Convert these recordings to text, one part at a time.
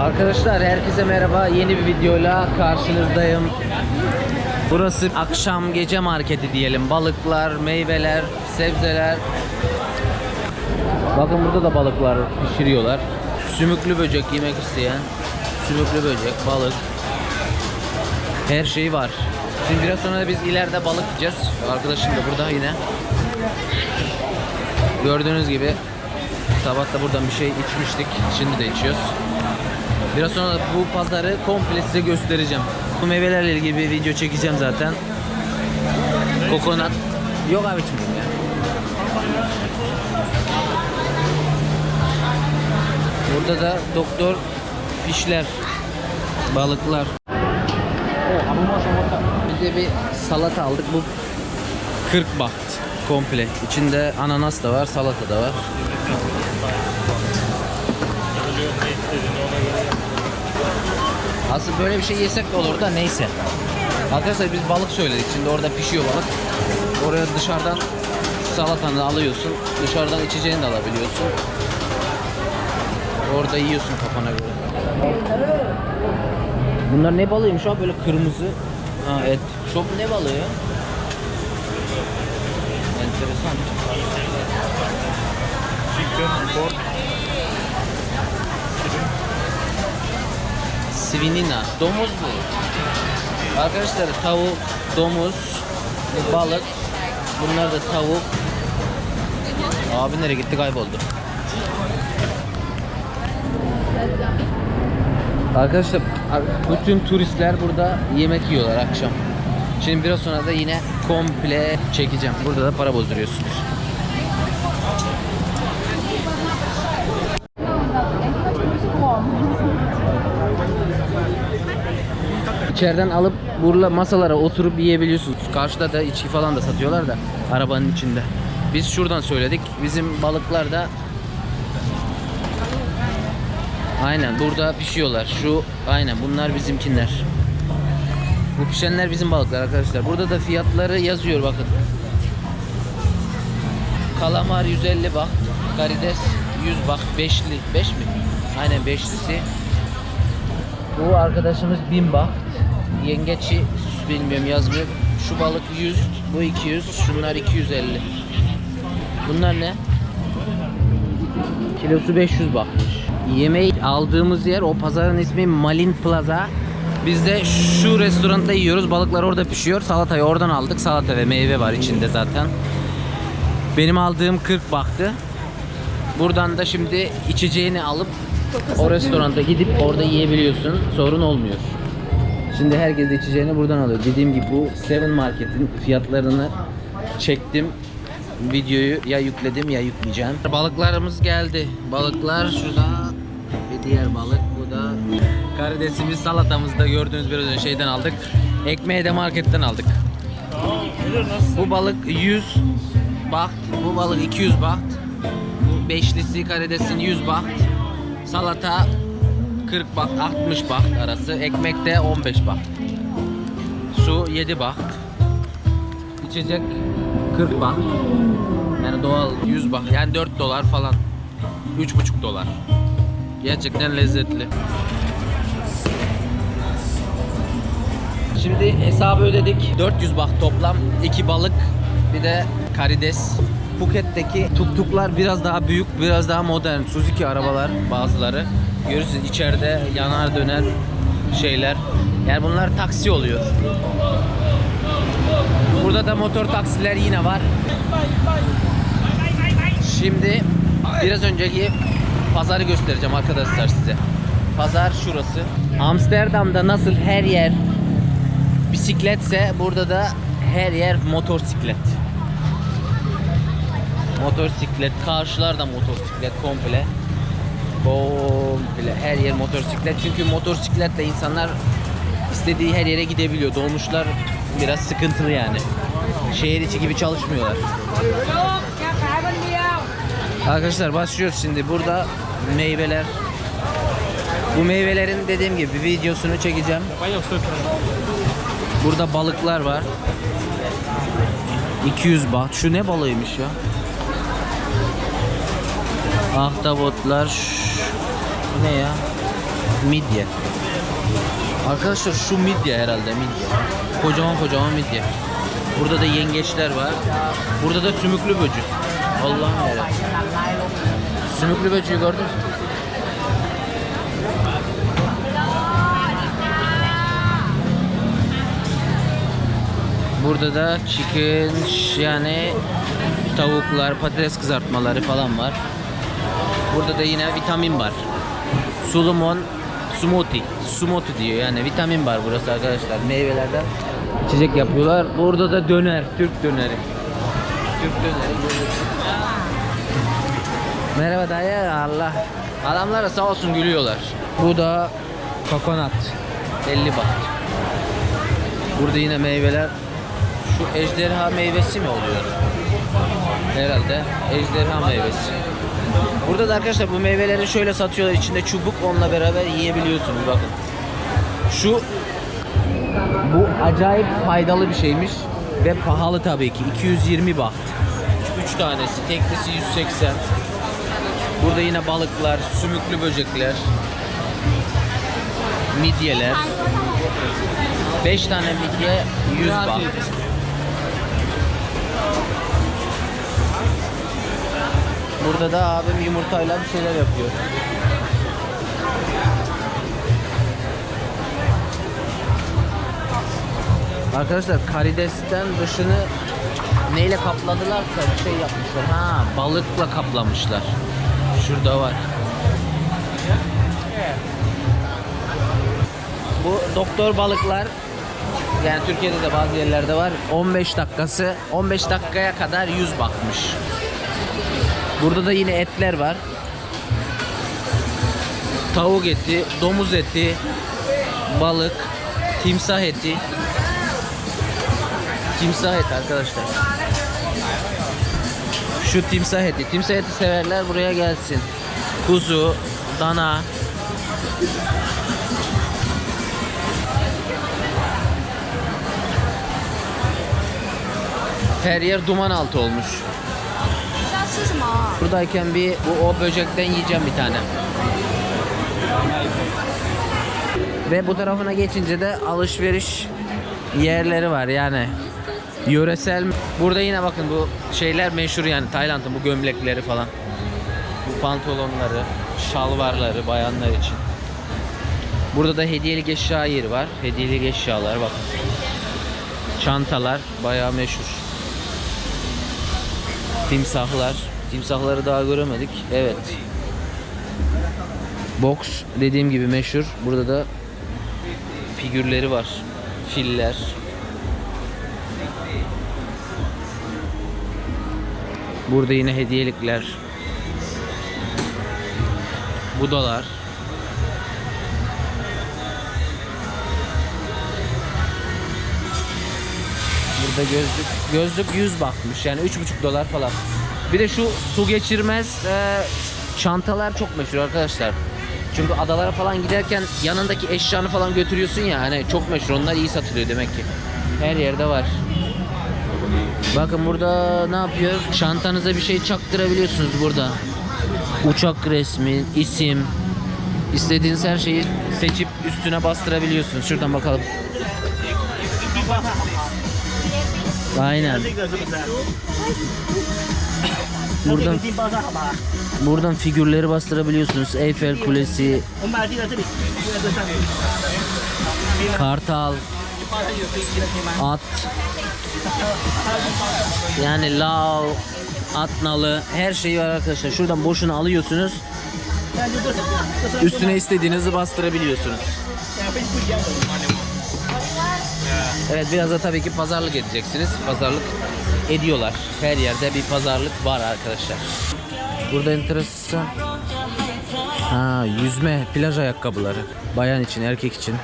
Arkadaşlar herkese merhaba. Yeni bir videoyla karşınızdayım. Burası akşam gece marketi diyelim. Balıklar, meyveler, sebzeler. Bakın burada da balıklar pişiriyorlar. Sümüklü böcek yemek isteyen. Sümüklü böcek, balık. Her şey var. Şimdi biraz sonra biz ileride balık yiyeceğiz. Arkadaşım da burada yine. Gördüğünüz gibi sabah da buradan bir şey içmiştik. Şimdi de içiyoruz. Biraz sonra bu pazarı komple size göstereceğim. Bu meyvelerle ilgili bir video çekeceğim zaten. Kokonat. Yok abi içmiyorum ya. Burada da doktor fişler, balıklar. Bir de bir salata aldık. Bu 40 baht komple. İçinde ananas da var, salata da var. Aslında böyle bir şey yesek de olur da neyse. Arkadaşlar biz balık söyledik. Şimdi orada pişiyor balık. Oraya dışarıdan salatanı alıyorsun. Dışarıdan içeceğini de alabiliyorsun. Orada yiyorsun kafana göre. Bunlar ne balığıymış abi böyle kırmızı? Ha et. Çok ne balığı ya? Enteresan. Chicken, pork, Svinina. Domuz bu. Arkadaşlar tavuk, domuz, balık. Bunlar da tavuk. Abi nereye gitti kayboldu. Arkadaşlar bütün turistler burada yemek yiyorlar akşam. Şimdi biraz sonra da yine komple çekeceğim. Burada da para bozduruyorsunuz. İçeriden alıp burada masalara oturup yiyebiliyorsunuz. Karşıda da içki falan da satıyorlar da arabanın içinde. Biz şuradan söyledik. Bizim balıklar da Aynen burada pişiyorlar. Şu aynen bunlar bizimkinler. Bu pişenler bizim balıklar arkadaşlar. Burada da fiyatları yazıyor bakın. Kalamar 150 bak. Karides 100 bak. Beşli. 5 mi? Aynen beşlisi. Bu arkadaşımız 1000 bak. Yengeçi bilmiyorum yazmıyor. Şu balık 100, bu 200, şunlar 250. Bunlar ne? Kilosu 500 bakmış. Yemeği aldığımız yer o pazarın ismi Malin Plaza. Biz de şu restoranda yiyoruz. Balıklar orada pişiyor. Salatayı oradan aldık. Salata ve meyve var içinde zaten. Benim aldığım 40 baktı. Buradan da şimdi içeceğini alıp o restoranda gidip orada yiyebiliyorsun. Sorun olmuyor. Şimdi herkes de içeceğini buradan alıyor. Dediğim gibi bu Seven Market'in fiyatlarını çektim. Videoyu ya yükledim ya yükleyeceğim. Balıklarımız geldi. Balıklar şurada. Bir diğer balık bu da. Karidesimiz salatamızı da gördüğünüz biraz önce şeyden aldık. Ekmeği de marketten aldık. Bu balık 100 baht. Bu balık 200 baht. Bu beşlisi karidesin 100 baht. Salata 40 baht 60 baht arası. Ekmek de 15 baht. Su 7 baht. İçecek 40 baht. Yani doğal 100 baht. Yani 4 dolar falan. 3,5 dolar. Gerçekten lezzetli. Şimdi hesabı ödedik. 400 baht toplam. 2 balık bir de karides. Phuket'teki tuktuklar biraz daha büyük, biraz daha modern. Suzuki arabalar bazıları. Görürsünüz içeride yanar döner şeyler. Yani bunlar taksi oluyor. Burada da motor taksiler yine var. Şimdi biraz önceki pazarı göstereceğim arkadaşlar size. Pazar şurası. Amsterdam'da nasıl her yer bisikletse burada da her yer motosiklet. Motosiklet, karşılar da motosiklet komple. Komple her yer motosiklet. Çünkü motosikletle insanlar istediği her yere gidebiliyor. Dolmuşlar biraz sıkıntılı yani. Şehir içi gibi çalışmıyorlar. Arkadaşlar başlıyoruz şimdi. Burada meyveler. Bu meyvelerin dediğim gibi videosunu çekeceğim. Burada balıklar var. 200 baht. Şu ne balığıymış ya? Ahtapotlar. Ne ya? Midye. Arkadaşlar şu midye herhalde midye. Kocaman kocaman midye. Burada da yengeçler var. Burada da sümüklü böcek. Allah'ım yarabbim. Sümüklü böceği gördün mü? Burada da chicken yani tavuklar, patates kızartmaları falan var. Burada da yine vitamin var. Sulumon smoothie. Smoothie diyor yani vitamin var burası arkadaşlar. Meyvelerden içecek yapıyorlar. Burada da döner, Türk döneri. Türk döneri. Merhaba dayı Allah. Adamlar da sağ olsun gülüyorlar. Bu da kokonat. 50 baht. Burada yine meyveler. Şu ejderha meyvesi mi oluyor? Herhalde ejderha meyvesi. Burada da arkadaşlar bu meyveleri şöyle satıyorlar içinde çubuk onunla beraber yiyebiliyorsunuz bakın. Şu bu acayip faydalı bir şeymiş ve pahalı tabii ki 220 baht. 3 tanesi teklisi 180. Burada yine balıklar, sümüklü böcekler, midyeler. 5 tane midye 100 baht. Burada da abim yumurtayla bir şeyler yapıyor. Arkadaşlar karidesten dışını neyle kapladılarsa bir şey yapmışlar. Ha balıkla kaplamışlar. Şurada var. Bu doktor balıklar yani Türkiye'de de bazı yerlerde var. 15 dakikası 15 dakikaya kadar 100 bakmış. Burada da yine etler var. Tavuk eti, domuz eti, balık, timsah eti. Timsah eti arkadaşlar. Şu timsah eti. Timsah eti severler buraya gelsin. Kuzu, dana. Her yer duman altı olmuş. Buradayken bir bu o böcekten yiyeceğim bir tane. Ve bu tarafına geçince de alışveriş yerleri var yani. Yöresel. Burada yine bakın bu şeyler meşhur yani Tayland'ın bu gömlekleri falan. Bu pantolonları, şalvarları bayanlar için. Burada da hediyelik eşya yeri var. Hediyelik eşyalar bakın. Çantalar bayağı meşhur. Timsahlar. Timsahları daha göremedik. Evet. Box dediğim gibi meşhur. Burada da figürleri var. Filler. Burada yine hediyelikler. Budalar. Burada gözlük gözlük 100 bakmış yani 3,5 dolar falan. Bir de şu su geçirmez e, çantalar çok meşhur arkadaşlar. Çünkü adalara falan giderken yanındaki eşyanı falan götürüyorsun ya hani çok meşhur onlar iyi satılıyor demek ki. Her yerde var. Bakın burada ne yapıyor? Çantanıza bir şey çaktırabiliyorsunuz burada. Uçak resmi, isim, istediğiniz her şeyi seçip üstüne bastırabiliyorsunuz. Şuradan bakalım. Aynen. Buradan buradan figürleri bastırabiliyorsunuz. Eyfel Kulesi, Kartal, at, yani Lao, atnalı her şeyi var arkadaşlar. Şuradan boşuna alıyorsunuz. Üstüne istediğinizi bastırabiliyorsunuz. Evet biraz da tabii ki pazarlık edeceksiniz. Pazarlık ediyorlar. Her yerde bir pazarlık var arkadaşlar. Burada enteresan. Ha yüzme plaj ayakkabıları. Bayan için erkek için.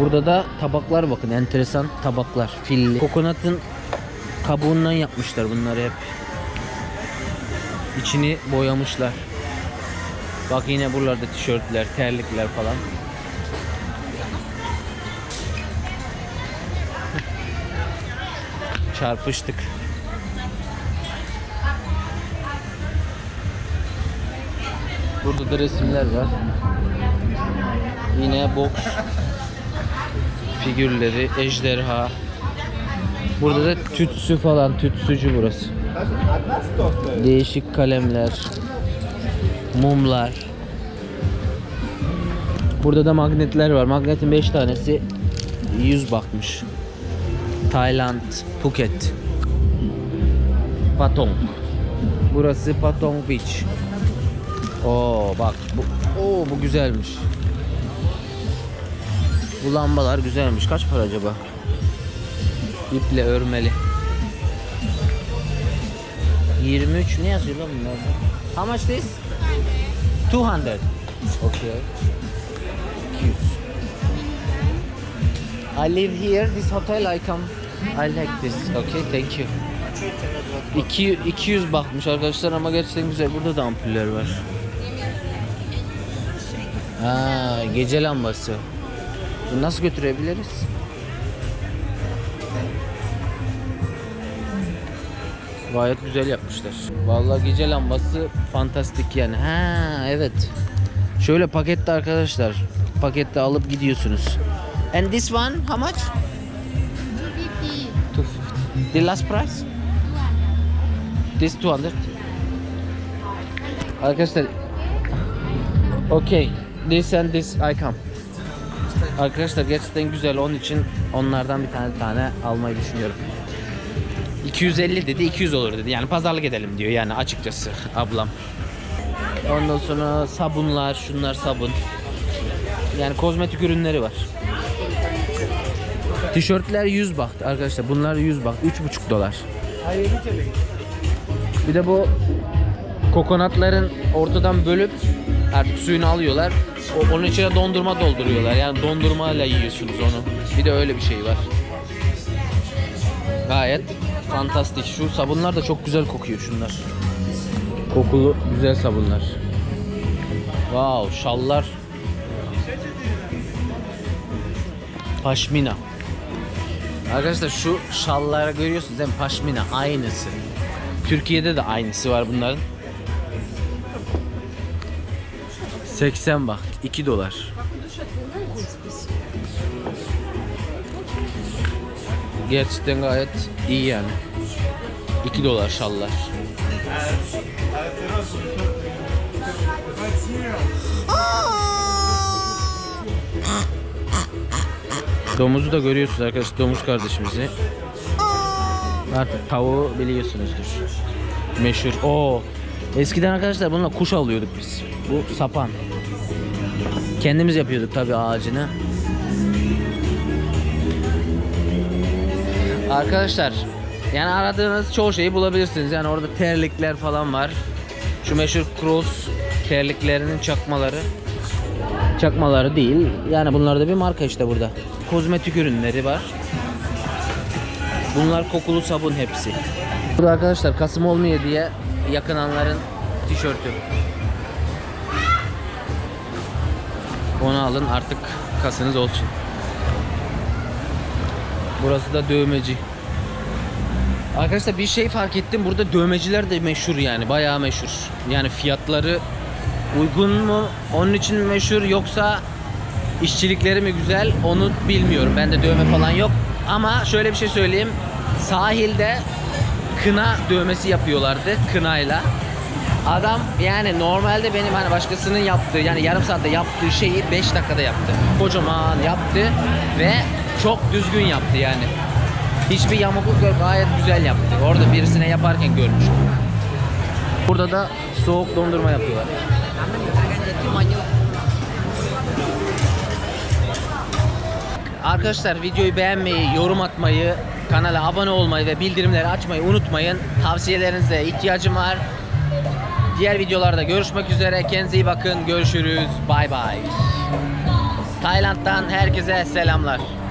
Burada da tabaklar bakın enteresan tabaklar. Filli. Kokonatın kabuğundan yapmışlar bunları hep. İçini boyamışlar. Bak yine buralarda tişörtler, terlikler falan. Çarpıştık. Burada da resimler var. Yine boks figürleri, ejderha. Burada da tütsü falan, tütsücü burası. Değişik kalemler, mumlar. Burada da magnetler var. Magnetin 5 tanesi 100 bakmış. Tayland, Phuket. Patong. Burası Patong Beach. Oo bak bu oo bu güzelmiş. Bu lambalar güzelmiş. Kaç para acaba? İple örmeli. 23 ne yazıyor lan bunlarda? How much this? 200. Okay. 200. I live here, this hotel I come. I like this. Okay, thank you. 2 200 bakmış arkadaşlar ama gerçekten güzel. Burada da ampuller var. Ha, gece lambası. Bunu nasıl götürebiliriz? Gayet güzel yapmışlar. Vallahi gece lambası fantastik yani. Ha evet. Şöyle pakette arkadaşlar. Pakette alıp gidiyorsunuz. And this one how much? 250 250. The last price? This 200. Arkadaşlar Okay. This and this I come. Arkadaşlar gerçekten güzel onun için onlardan bir tane tane almayı düşünüyorum. 250 dedi 200 olur dedi. Yani pazarlık edelim diyor yani açıkçası ablam. Ondan sonra sabunlar, şunlar sabun. Yani kozmetik ürünleri var. Tişörtler 100 baht arkadaşlar. Bunlar 100 baht. 3,5 dolar. Bir de bu kokonatların ortadan bölüp artık suyunu alıyorlar. O- onun içine dondurma dolduruyorlar. Yani dondurmayla yiyorsunuz onu. Bir de öyle bir şey var. Gayet fantastik. Şu sabunlar da çok güzel kokuyor şunlar. Kokulu güzel sabunlar. Wow, şallar. Paşmina. Arkadaşlar şu şalları görüyorsunuz değil mi? Paşmina aynısı. Türkiye'de de aynısı var bunların. 80 bak 2 dolar. Gerçekten gayet iyi yani. 2 dolar şallar. Domuzu da görüyorsunuz arkadaşlar domuz kardeşimizi. Artık tavuğu biliyorsunuzdur. Meşhur. O eskiden arkadaşlar bununla kuş alıyorduk biz. Bu sapan. Kendimiz yapıyorduk tabi ağacını. Arkadaşlar yani aradığınız çoğu şeyi bulabilirsiniz. Yani orada terlikler falan var. Şu meşhur cross terliklerinin çakmaları. Çakmaları değil. Yani bunlar da bir marka işte burada. Kozmetik ürünleri var. Bunlar kokulu sabun hepsi. Burada arkadaşlar Kasım olmuyor diye yakınanların tişörtü. Onu alın artık kasınız olsun. Burası da dövmeci. Arkadaşlar bir şey fark ettim. Burada dövmeciler de meşhur yani. Bayağı meşhur. Yani fiyatları uygun mu? Onun için meşhur yoksa işçilikleri mi güzel? Onu bilmiyorum. Bende dövme falan yok. Ama şöyle bir şey söyleyeyim. Sahilde kına dövmesi yapıyorlardı kınayla. Adam yani normalde benim hani başkasının yaptığı yani yarım saatte yaptığı şeyi 5 dakikada yaptı. Kocaman yaptı ve çok düzgün yaptı yani. Hiçbir yamukluk yok gayet güzel yaptı. Orada birisine yaparken görmüştüm. Burada da soğuk dondurma yapıyorlar. Arkadaşlar videoyu beğenmeyi, yorum atmayı, kanala abone olmayı ve bildirimleri açmayı unutmayın. Tavsiyelerinize ihtiyacım var. Diğer videolarda görüşmek üzere. Kendinize iyi bakın. Görüşürüz. Bay bay. Tayland'dan herkese selamlar.